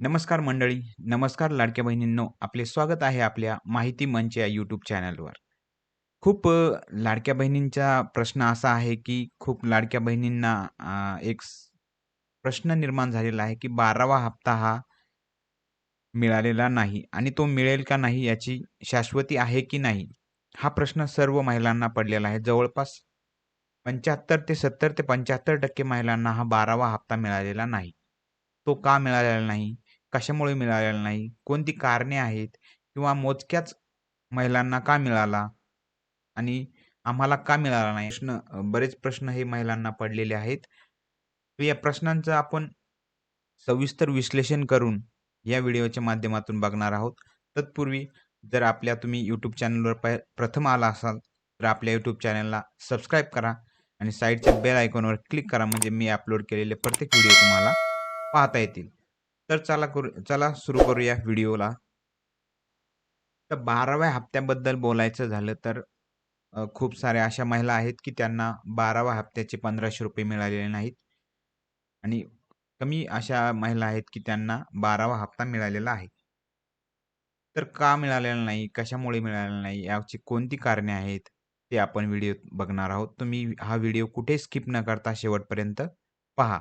नमस्कार मंडळी, नमस्कार लाडक्या बहिणींनो, आपले स्वागत आहे आपल्या माहिती मंच या यूट्यूब चॅनलवर. खूप लाडक्या बहिणींचा प्रश्न असा आहे, की खूप लाडक्या बहिणींना एक प्रश्न निर्माण झालेला आहे, की 12वा हप्ता हा मिळालेला नाही आणि तो मिळेल का नाही याची शाश्वती आहे की नाही? हा प्रश्न सर्व महिलांना पडलेला आहे. जवळपास 75 ते 70 ते 75% महिलांना हा 12वा हप्ता मिळालेला नाही. तो का मिळालेला नाही? कशामुळे मिळालेला नाही? कोणती कारणे आहेत? किंवा मोजक्याच महिलांना का मिळाला? आणि आम्हाला का मिळाला नाही? प्रश्न बरेच प्रश्न हे महिलांना पडलेले आहेत. तर या प्रश्नांचं आपण सविस्तर विश्लेषण करून या व्हिडिओच्या माध्यमातून बघणार आहोत. तत्पूर्वी जर आपल्या तुम्ही यूट्यूब चॅनलवर प प्रथम आला असाल, तर आपल्या यूट्यूब चॅनलला सबस्क्राईब करा आणि साईडच्या बेल आयकॉनवर क्लिक करा म्हणजे मी अपलोड केलेले प्रत्येक व्हिडिओ तुम्हाला पाहता येतील. तर चला करू चला सुरू करूया व्हिडिओला. तर 12व्या हप्त्याबद्दल बोलायचं झालं तर खूप साऱ्या अशा महिला आहेत, की त्यांना 12व्या हप्त्याचे ₹1500 मिळालेले नाहीत. आणि कमी अशा महिला आहेत, की त्यांना 12वा हप्ता मिळालेला आहे. तर का मिळालेला नाही? कशामुळे मिळालेला नाही? याची कोणती कारणे आहेत? ते आपण व्हिडिओ बघणार आहोत. तुम्ही हा व्हिडिओ कुठे स्किप न करता शेवटपर्यंत पहा.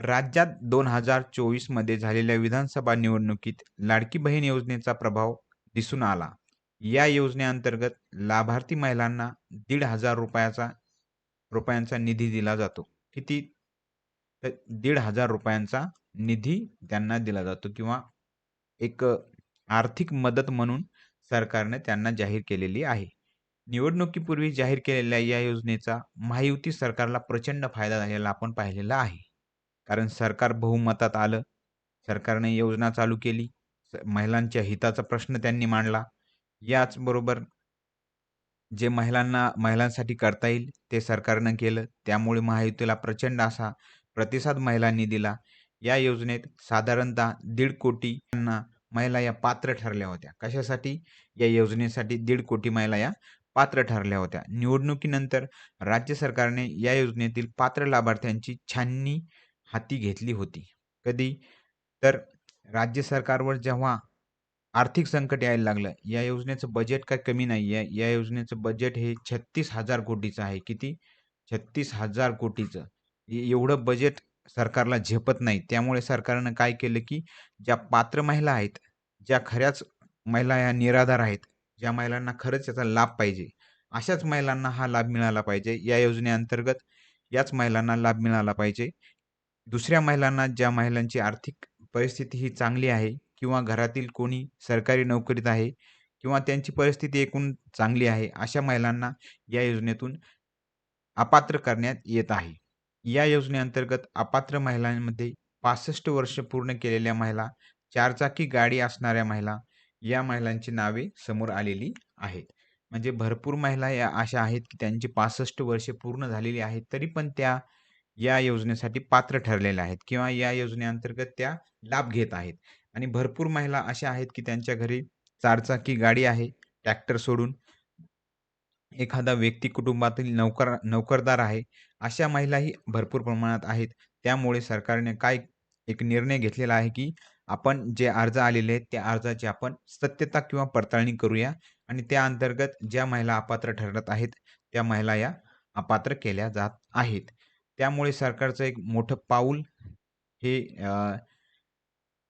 राज्यात दोन हजार चोवीसमध्ये झालेल्या विधानसभा निवडणुकीत लाडकी बहीण योजनेचा प्रभाव दिसून आला. या योजनेअंतर्गत लाभार्थी महिलांना ₹1,500 रुपयांचा निधी दिला जातो. किती? तर ₹1,500 निधी त्यांना दिला जातो किंवा एक आर्थिक मदत म्हणून सरकारने त्यांना जाहीर केलेली आहे. निवडणुकीपूर्वी जाहीर केलेल्या या योजनेचा महायुती सरकारला प्रचंड फायदा झालेला आपण पाहिलेला आहे. कारण सरकार बहुमतात आलं. सरकारने योजना चालू केली. महिलांच्या हिताचा प्रश्न त्यांनी मांडला. याचबरोबर जे महिलांना महिलांसाठी करता येईल ते सरकारनं केलं. त्यामुळे महायुतीला प्रचंड असा प्रतिसाद महिलांनी दिला. या योजनेत साधारणतः दीड कोटींना महिला या पात्र ठरल्या होत्या. कशासाठी? या योजनेसाठी दीड कोटी महिला या पात्र ठरल्या होत्या. निवडणुकीनंतर राज्य सरकारने या योजनेतील पात्र लाभार्थ्यांची छाननी हाती घेतली होती. कधी? तर राज्य सरकारवर जेव्हा आर्थिक संकट यायला लागलं, या योजनेचं बजेट काय कमी नाही आहे. या योजनेचं बजेट हे 36,000 कोटीचं आहे. किती? 36,000 कोटीचं. एवढं बजेट सरकारला झेपत नाही. त्यामुळे सरकारनं काय केलं, की ज्या पात्र महिला आहेत, ज्या खऱ्याच महिला या निराधार आहेत, ज्या महिलांना खरंच याचा लाभ पाहिजे, अशाच महिलांना हा लाभ मिळाला पाहिजे. या योजनेअंतर्गत याच महिलांना लाभ मिळाला पाहिजे. दुसऱ्या महिलांना ज्या महिलांची आर्थिक परिस्थिती ही चांगली आहे किंवा घरातील कोणी सरकारी नोकरीत आहे किंवा त्यांची परिस्थिती एकूण चांगली आहे, अशा महिलांना या योजनेतून अपात्र करण्यात येत आहे. या योजनेअंतर्गत अपात्र महिलांमध्ये 65 वर्ष पूर्ण केलेल्या महिला, चारचाकी गाडी असणाऱ्या महिला, या महिलांची नावे समोर आलेली आहेत. म्हणजे भरपूर महिला या अशा आहेत, की त्यांची 65 वर्षे पूर्ण झालेली आहेत, तरी पण त्या या योजनेसाठी पात्र ठरलेल्या आहेत किंवा या योजनेअंतर्गत त्या लाभ घेत आहेत. आणि भरपूर महिला अशा आहेत, की त्यांच्या घरी चारचाकी गाडी आहे, ट्रॅक्टर सोडून. एखादा व्यक्ती कुटुंबातील नोकर नोकरदार आहे. अशा महिलाही भरपूर प्रमाणात आहेत. त्यामुळे सरकारने काय एक निर्णय घेतलेला आहे, की आपण जे अर्ज आलेले आहेत, त्या अर्जाची आपण सत्यता किंवा पडताळणी करूया आणि त्या अंतर्गत ज्या महिला अपात्र ठरत आहेत, त्या महिला या अपात्र केल्या जात आहेत. त्यामुळे सरकारचं एक मोठं पाऊल हे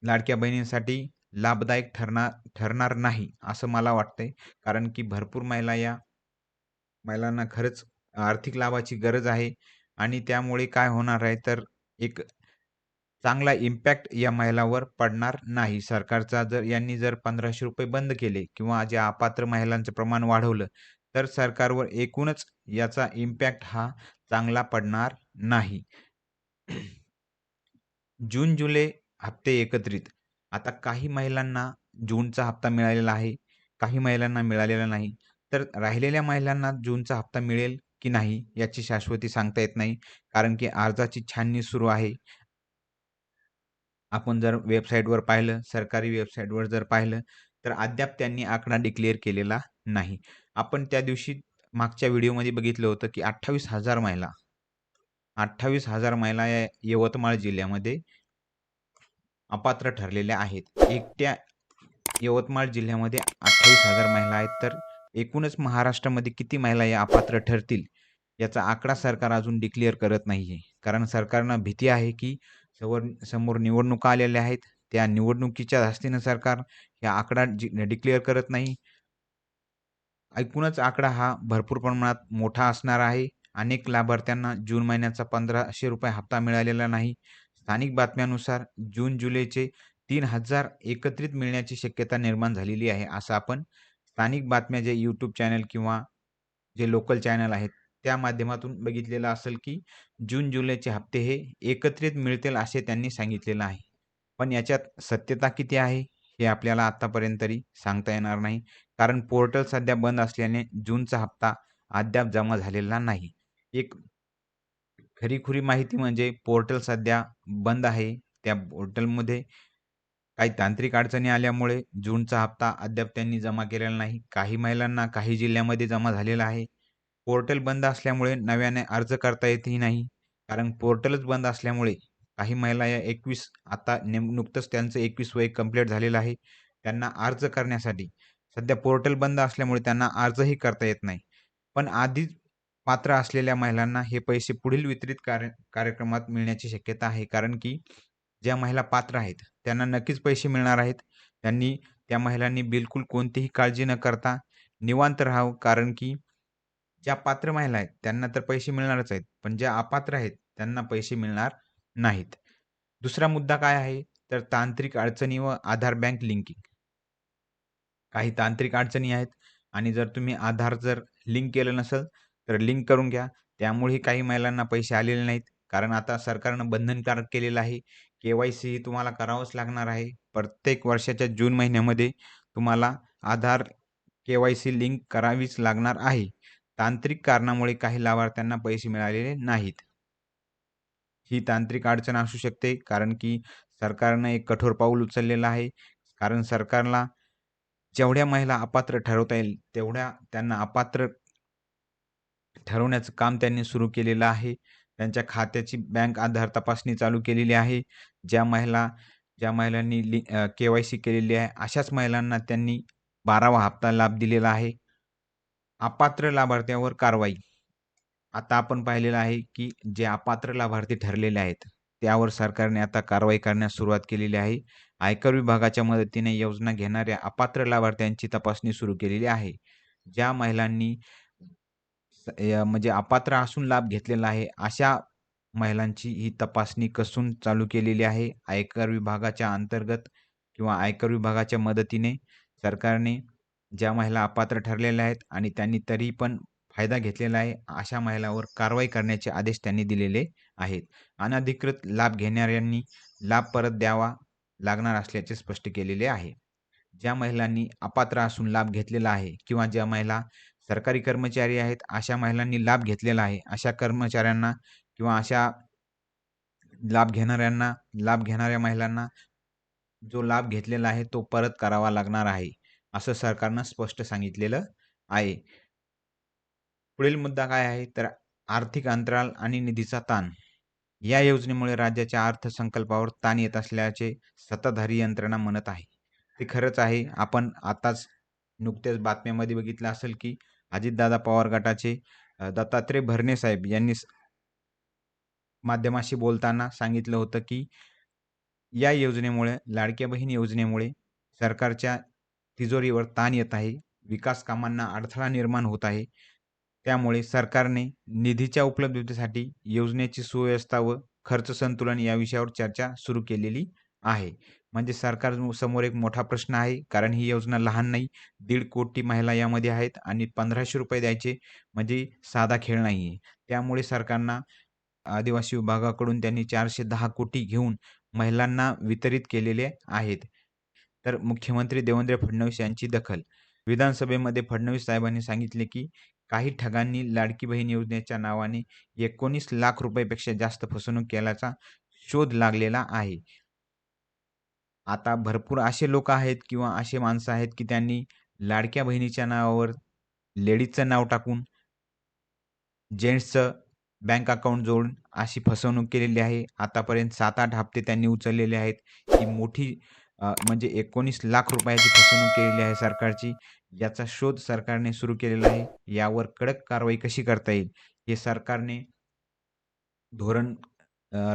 लाडक्या बहिणींसाठी लाभदायक ठरणार ठरणार नाही, असं मला वाटतंय. कारण की भरपूर महिला या महिलांना खरंच आर्थिक लाभाची गरज आहे आणि त्यामुळे काय होणार आहे, तर एक चांगला इम्पॅक्ट या महिलावर पडणार नाही. सरकारचा जर यांनी जर ₹1500 बंद केले किंवा जे अपात्र महिलांचं प्रमाण वाढवलं, तर सरकारवर एकूणच याचा इम्पॅक्ट हा चांगला पडणार नाही. जून, जुलै हप्ते एकत्रित. आता काही महिलांना जूनचा हप्ता मिळालेला आहे, काही महिलांना मिळालेला नाही. तर राहिलेल्या महिलांना जूनचा हप्ता मिळेल की नाही याची शाश्वती सांगता येत नाही. कारण की अर्जाची छाननी सुरू आहे. आपण जर वेबसाईटवर पाहिलं, सरकारी वेबसाईटवर जर पाहिलं, तर अद्याप त्यांनी आकडा डिक्लेअर केलेला नाही. आपण त्या दिवशी मागच्या व्हिडिओमध्ये बघितलं होतं, की 28,000 महिला 28,000 महिला या यवतमाळ जिल्ह्यामध्ये अपात्र ठरलेल्या आहेत. एकट्या यवतमाळ जिल्ह्यामध्ये 28,000 महिला आहेत. तर एकूणच महाराष्ट्रामध्ये किती महिला या अपात्र ठरतील, याचा आकडा सरकार अजून डिक्लेअर करत नाही आहे कारण सरकारना भीती आहे, की समोर समोर निवडणुका आलेल्या आहेत. त्या निवडणुकीच्या धास्तीनं सरकार या आकडा डिक्लेअर करत नाही. एकूणच आकडा हा भरपूर प्रमाणात मोठा असणार आहे. अनेक लाभार्थ्यांना जून महिन्याचा ₹1,500 हप्ता मिळालेला नाही. स्थानिक बातम्यानुसार जून, जुलैचे तीन हजार एकत्रित मिळण्याची शक्यता निर्माण झालेली आहे. असं आपण स्थानिक बातम्या जे यूट्यूब चॅनल किंवा जे लोकल चॅनल आहेत, त्या माध्यमातून बघितलेलं असेल, की जून, जुलैचे हप्ते हे एकत्रित मिळतील असे त्यांनी सांगितलेलं आहे. पण याच्यात सत्यता किती आहे, हे आपल्याला आत्तापर्यंत तरी सांगता येणार नाही. कारण पोर्टल सध्या बंद असल्याने जूनचा हप्ता अद्याप जमा झालेला नाही. एक खरीखुरी माहिती म्हणजे पोर्टल सध्या बंद आहे. त्या पोर्टलमध्ये काही तांत्रिक अडचणी आल्यामुळे जूनचा हप्ता अद्याप त्यांनी जमा केलेला नाही. काही महिलांना काही जिल्ह्यामध्ये जमा झालेला आहे. पोर्टल बंद असल्यामुळे नव्याने अर्ज करता येतही नाही. कारण पोर्टलच बंद असल्यामुळे काही महिला या 21 आता नेम नुकतंच त्यांचं 21 वय कंप्लीट झालेलं आहे. त्यांना अर्ज करण्यासाठी सध्या पोर्टल बंद असल्यामुळे त्यांना अर्जही करता येत नाही. पण आधीच पात्र असलेल्या महिलांना हे पैसे पुढील वितरित कार्य कार्यक्रमात मिळण्याची शक्यता आहे. कारण की ज्या महिला पात्र आहेत, त्यांना नक्कीच पैसे मिळणार आहेत. त्यांनी त्या महिलांनी बिलकुल कोणतीही काळजी न करता निवांत राहावं. कारण की ज्या पात्र महिला आहेत, त्यांना तर पैसे मिळणारच आहेत. पण ज्या अपात्र आहेत, त्यांना पैसे मिळणार नाहीत. दुसरा मुद्दा काय आहे, तर तांत्रिक अडचणी व आधार बँक लिंकिंग. काही तांत्रिक अडचणी आहेत आणि जर तुम्ही आधार जर लिंक केलं नसेल, लिंक करून घ्या. त्यामुळेही काही महिलांना पैसे आलेले नाहीत. कारण आता सरकारनं बंधनकारक केलेलं आहे. के-वाय-सी तुम्हाला करावंच लागणार आहे. प्रत्येक वर्षाच्या जून महिन्यामध्ये तुम्हाला आधार के-वाय-सी लिंक करावीच लागणार आहे. तांत्रिक कारणामुळे काही लाभार्थ्यांना पैसे मिळालेले नाहीत. ही तांत्रिक अडचण असू शकते. कारण की सरकारनं एक कठोर पाऊल उचललेलं आहे. कारण सरकारला जेवढ्या महिला अपात्र ठरवता येईल, तेवढ्या त्यांना अपात्र ठरवण्याचं काम त्यांनी सुरू केलेलं आहे. त्यांच्या खात्याची बँक आधार तपासणी चालू केलेली आहे. ज्या महिला ज्या महिलांनी लि के-वाय-सी केलेली आहे, अशाच महिलांना त्यांनी 12वा हप्ता लाभ दिलेला आहे. अपात्र लाभार्थ्यावर कारवाई. आता आपण पाहिलेलं आहे, की जे अपात्र लाभार्थी ठरलेले आहेत, त्यावर सरकारने आता कारवाई करण्यास सुरुवात केलेली आहे. आयकर विभागाच्या मदतीने योजना घेणाऱ्या अपात्र लाभार्थ्यांची तपासणी सुरू केलेली आहे. ज्या महिलांनी म्हणजे अपात्र असून लाभ घेतलेला आहे, अशा महिलांची ही तपासणी कसून चालू केलेली आहे. आयकर विभागाच्या अंतर्गत किंवा आयकर विभागाच्या मदतीने सरकारने ज्या महिला अपात्र ठरलेल्या आहेत आणि त्यांनी तरी पण फायदा घेतलेला आहे, अशा महिलावर कारवाई करण्याचे आदेश त्यांनी दिलेले आहेत. अनधिकृत लाभ घेणाऱ्यांनी लाभ परत द्यावा लागणार असल्याचे स्पष्ट केलेले आहे. ज्या महिलांनी अपात्र असून लाभ घेतलेला आहे किंवा ज्या महिला सरकारी कर्मचारी आहेत, अशा महिलांनी लाभ घेतलेला आहे, अशा कर्मचाऱ्यांना किंवा अशा लाभ घेणाऱ्यांना लाभ घेणाऱ्या महिलांना जो लाभ घेतलेला आहे, तो परत करावा लागणार आहे, असं सरकारनं स्पष्ट सांगितलेलं आहे. पुढील मुद्दा काय आहे, तर आर्थिक अंतराळ आणि निधीचा ताण. या योजनेमुळे राज्याच्या अर्थसंकल्पावर ताण येत असल्याचे सत्ताधारी यंत्रणा म्हणत आहे. ते खरंच आहे. आपण आताच नुकत्याच बातम्यामध्ये बघितलं असेल, की अजितदादा पवार गटाचे दत्तात्रय भरणे साहेब यांनी माध्यमाशी बोलताना सांगितलं होतं, की या योजनेमुळे, लाडक्या बहीण योजनेमुळे सरकारच्या तिजोरीवर ताण येत आहे. विकास कामांना अडथळा निर्माण होत आहे. त्यामुळे सरकारने निधीच्या उपलब्धतेसाठी योजनेची सुव्यवस्था व खर्च संतुलन या विषयावर चर्चा सुरू केलेली आहे. म्हणजे सरकार समोर एक मोठा प्रश्न आहे. कारण ही योजना लहान नाही. 1.5 कोटी महिला यामध्ये आहेत आणि ₹1,500 द्यायचे म्हणजे साधा खेळ नाहीये. त्यामुळे सरकारना आदिवासी विभागाकडून त्यांनी 410 कोटी घेऊन महिलांना वितरित केलेले आहेत. तर मुख्यमंत्री देवेंद्र फडणवीस यांची दखल. विधानसभेमध्ये फडणवीस साहेबांनी सांगितले, की काही ठगांनी लाडकी बहीण योजनेच्या नावाने 19 लाख रुपयापेक्षा जास्त फसवणूक केल्याचा शोध लागलेला आहे. आता भरपूर असे लोक आहेत किंवा असे माणसं आहेत, की त्यांनी लाडक्या बहिणीच्या नावावर लेडीजचं नाव टाकून जेंट्सचं बँक अकाउंट जोडून अशी फसवणूक केलेली आहे. आतापर्यंत 7-8 हप्ते त्यांनी उचललेले आहेत. ही मोठी म्हणजे 19 लाख रुपयाची फसवणूक केलेली आहे सरकारची. याचा शोध सरकारने सुरू केलेला आहे. यावर कडक कारवाई कशी करता येईल, हे सरकारने धोरण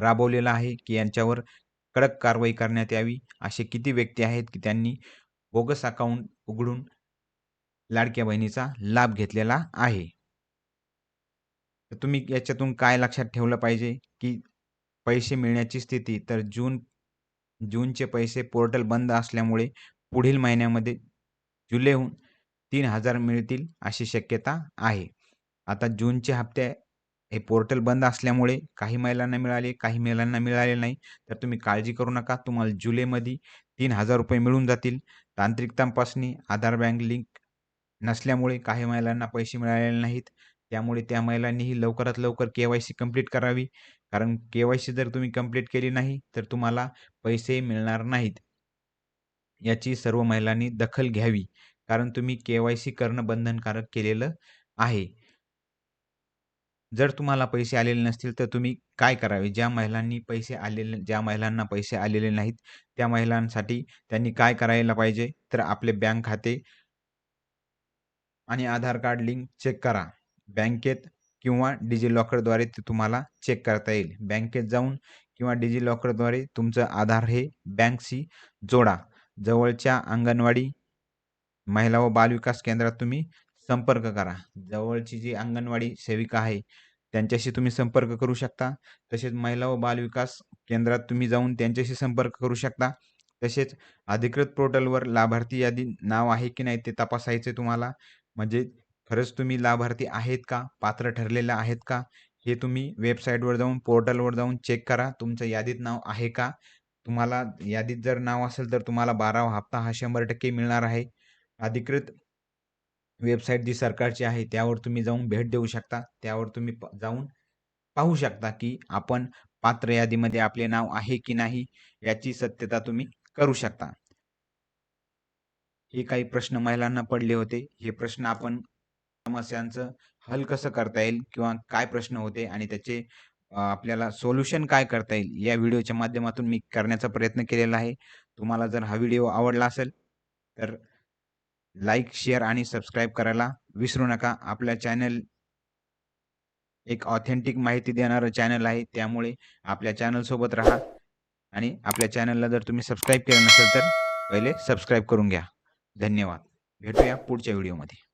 राबवलेलं आहे, की यांच्यावर कडक कारवाई करण्यात यावी. असे किती व्यक्ती आहेत, की त्यांनी बोगस अकाउंट उघडून लाडक्या बहिणीचा लाभ घेतलेला आहे. तर तुम्ही याच्यातून काय लक्षात ठेवलं पाहिजे, की पैसे मिळण्याची स्थिती तर जून जूनचे पैसे पोर्टल बंद असल्यामुळे पुढील महिन्यामध्ये जुलैहून तीन हजार मिळतील अशी शक्यता आहे. आता जूनचे हप्ते हे पोर्टल बंद असल्यामुळे काही महिलांना मिळाले, काही महिलांना मिळाले नाही. तर तुम्ही काळजी करू नका. तुम्हाला जुलैमध्ये ₹3000 मिळून जातील. तांत्रिक तपासणी, आधार बँक लिंक नसल्यामुळे काही महिलांना पैसे मिळालेले नाहीत. त्यामुळे त्या महिलांनीही लवकरात लवकर के-वाय-सी कंप्लीट करावी. कारण के-वाय-सी जर तुम्ही कंप्लीट केली नाही, तर तुम्हाला पैसे मिळणार नाहीत. याची सर्व महिलांनी दखल घ्यावी. कारण तुम्ही के-वाय-सी करणं बंधनकारक केलेलं आहे. जर तुम्हाला पैसे आलेले नसतील, तर तुम्ही काय करावे? ज्या महिलांनी पैसे आलेले ज्या महिलांना पैसे आलेले नाहीत, त्या महिलांसाठी त्यांनी काय करायला पाहिजे? तर आपले बँक खाते आणि आधार कार्ड लिंक चेक करा. बँकेत किंवा डिजिलॉकरद्वारे ते तुम्हाला चेक करता येईल. बँकेत जाऊन किंवा डिजिलॉकरद्वारे तुमचं आधार हे बँकशी जोडा. जवळच्या अंगणवाडी, महिला व बालविकास केंद्रात तुम्ही संपर्क करा. जवळची जी अंगणवाडी सेविका आहे, त्यांच्याशी तुम्ही संपर्क करू शकता. तसेच महिला व बालविकास केंद्रात तुम्ही जाऊन त्यांच्याशी संपर्क करू शकता. तसेच अधिकृत पोर्टलवर लाभार्थी यादी नाव आहे की नाही ते तपासायचे तुम्हाला. म्हणजे खरंच तुम्ही लाभार्थी आहेत का? पात्र ठरलेलं आहेत का? हे तुम्ही वेबसाईटवर जाऊन, पोर्टलवर जाऊन चेक करा. तुमचं यादीत नाव आहे का? तुम्हाला यादीत जर नाव असेल, तर तुम्हाला 12वा हप्ता हा 100% मिळणार आहे. अधिकृत वेबसाईट जी सरकारची आहे, त्यावर तुम्ही जाऊन भेट देऊ शकता. त्यावर तुम्ही प जाऊन पाहू शकता, की आपण पात्र यादीमध्ये आपले नाव आहे की नाही, याची सत्यता तुम्ही करू शकता. हे काही प्रश्न महिलांना पडले होते. हे प्रश्न आपण समस्यांचं हल कसं करता येईल किंवा काय प्रश्न होते आणि त्याचे आपल्याला सोल्युशन काय करता येईल, या व्हिडिओच्या माध्यमातून मी करण्याचा प्रयत्न केलेला आहे. तुम्हाला जर हा व्हिडिओ आवडला असेल, तर लाईक, शेअर आणि सबस्क्राईब करायला विसरू नका. आपल्या चॅनल एक ऑथेंटिक माहिती देणारं चॅनल आहे. त्यामुळे आपल्या चॅनलसोबत राहा आणि आपल्या चॅनलला जर तुम्ही सबस्क्राईब केलं नसेल, तर पहिले सबस्क्राईब करून घ्या. धन्यवाद. भेटूया पुढच्या व्हिडिओमध्ये.